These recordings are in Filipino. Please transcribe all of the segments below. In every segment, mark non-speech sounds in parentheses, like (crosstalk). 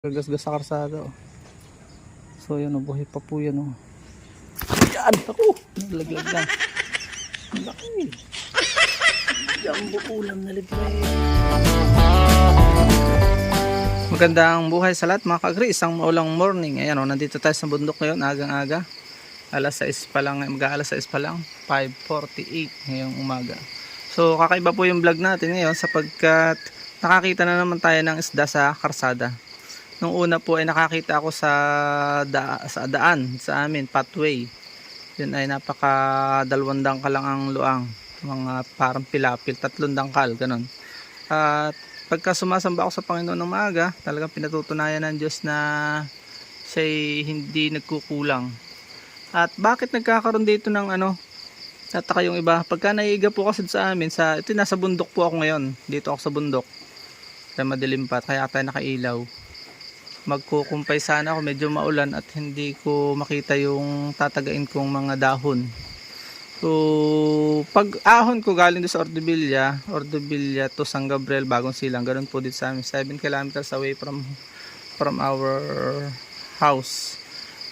Gagasgas sa karsada. Oh. So yan oh, buhay pa po yan oh. Yan! Ako! Nalaglag lang. Ang laki. Jumbo ulam na libre. Magandang buhay sa lahat mga kagri. Isang maulang morning. Ayan oh, nandito tayo sa bundok ngayon. Agang-aga. Alas 6 pa lang. Mag-aalas 6 pa lang. 5.48 ngayong umaga. So kakaiba po yung vlog natin ngayon sapagkat nakakita na naman tayo ng isda sa karsada. Nung una po ay nakakita ako sa, da, sa daan sa amin, pathway. Yun ay napaka dalawang dangkal lang ang luang. Mga parang pilapil, tatlong dangkal, ganun. At pagka sumasamba ako sa Panginoon ng maaga, talagang pinatutunayan ng Diyos na siya'y hindi nagkukulang. At bakit nagkakaroon dito ng ano, tataka yung iba. Pagka naiiga po kasi sa amin, sa, ito nasa bundok po ako ngayon. Dito ako sa bundok. Kaya madilim pa, kaya tayo nakailaw magkukumpay sana ako medyo maulan at hindi ko makita yung tatagain kong mga dahon. So pag ahon ko galing doon sa Ordubilla Ordubilla to San Gabriel Bagong Silang ganun po dito sa amin. 7 kilometers away from from our house.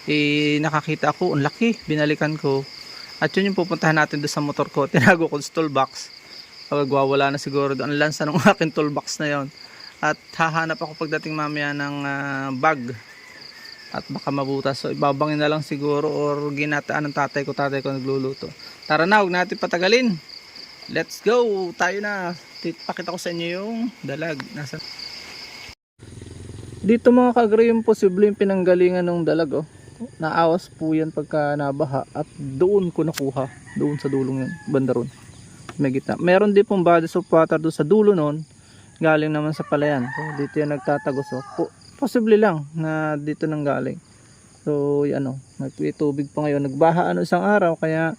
Eh nakakita ako ang laki binalikan ko. At yun yung pupuntahan natin doon sa motor ko (laughs) tinago ko sa toolbox. Pag wawala na siguro doon ang lansa ng aking toolbox na yon at hahanap ako pagdating mamaya ng ah, bag. At baka mabutas. So ibabangin na lang siguro or ginataan ng tatay ko. Tatay ko nagluluto. Tara na huwag natin patagalin. Let's go! Tayo na. Pakita ko sa inyo yung dalag. Nasa dito mga kagre yung posible yung pinanggalingan ng dalag oh. Naawas po yan pagka nabaha at doon ko nakuha. Doon sa dulong yun banda ron. May gitna. Meron din pong bodies of water doon sa dulo nun galing naman sa palayan. So, dito yung nagtatagos. So, po, possibly lang na dito nang galing. So, ano, may tubig pa ngayon. Nagbaha ano isang araw, kaya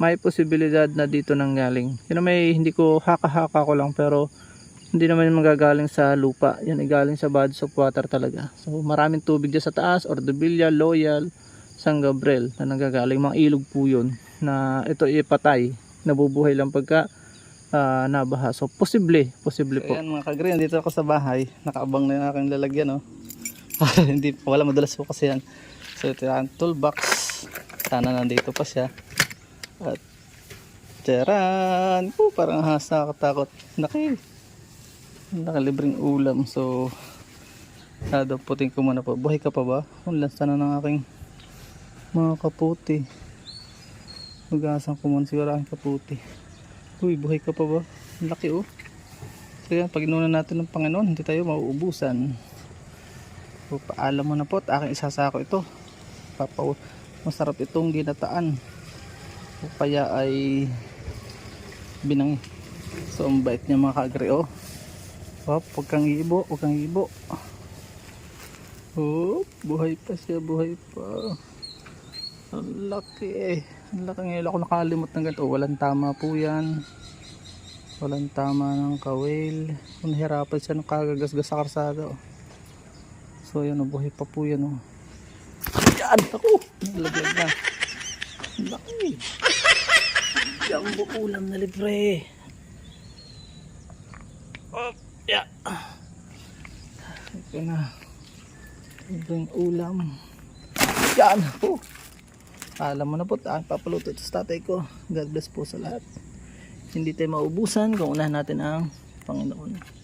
may posibilidad na dito nang galing. Yun may hindi ko haka-haka ko lang, pero hindi naman yung magagaling sa lupa. Yan ay galing sa bodies of water talaga. So, maraming tubig dyan sa taas, Ordubilla, Loyal, San Gabriel na nagagaling. Mga ilog po yun na ito ipatay. Nabubuhay lang pagka ah, nabaha. So, posible. Posible po. Ayan mga kagrin, dito ako sa bahay. Nakaabang na yung aking lalagyan, oh. Para (laughs) hindi wala madalas po kasi yan. So, ito yung toolbox. Sana nandito pa siya. At, Charan! Oh, parang ahas nakakatakot. Naki. Nakalibreng ulam. So, puting ko muna po. Buhay ka pa ba? Ang lansa na ng aking mga kaputi. Magasan ko muna siguro aking kaputi. Uy, buhay ka pa ba? Ang laki oh. So yan, pag inunan natin ng Panginoon, hindi tayo mauubusan. So, paalam mo na po at aking isasako ito. Papa, masarap itong ginataan. O kaya ay binangi. So, ang bait niya mga kaagri oh. Hop, huwag kang iibo, huwag kang iibo. Hop, buhay pa siya, buhay pa. Ang laki eh. Ang laki ngayon ako nakalimot ng ganito. Walang tama po yan. Walang tama ng kawil. Kung nahirapan siya ng kagagasgas sa karsada. Oh. So yan, oh, buhay pa po yan. Oh. Yan! Ako! Nalaglag na. Ang laki. Jumbo ulam na libre. Oh, yeah. Ito na. Libreng ulam. Yan! Oh. Alam mo na po, ah, papaluto ito sa tatay ko. God bless po sa lahat. Hindi tayo maubusan kung unahan natin ang Panginoon.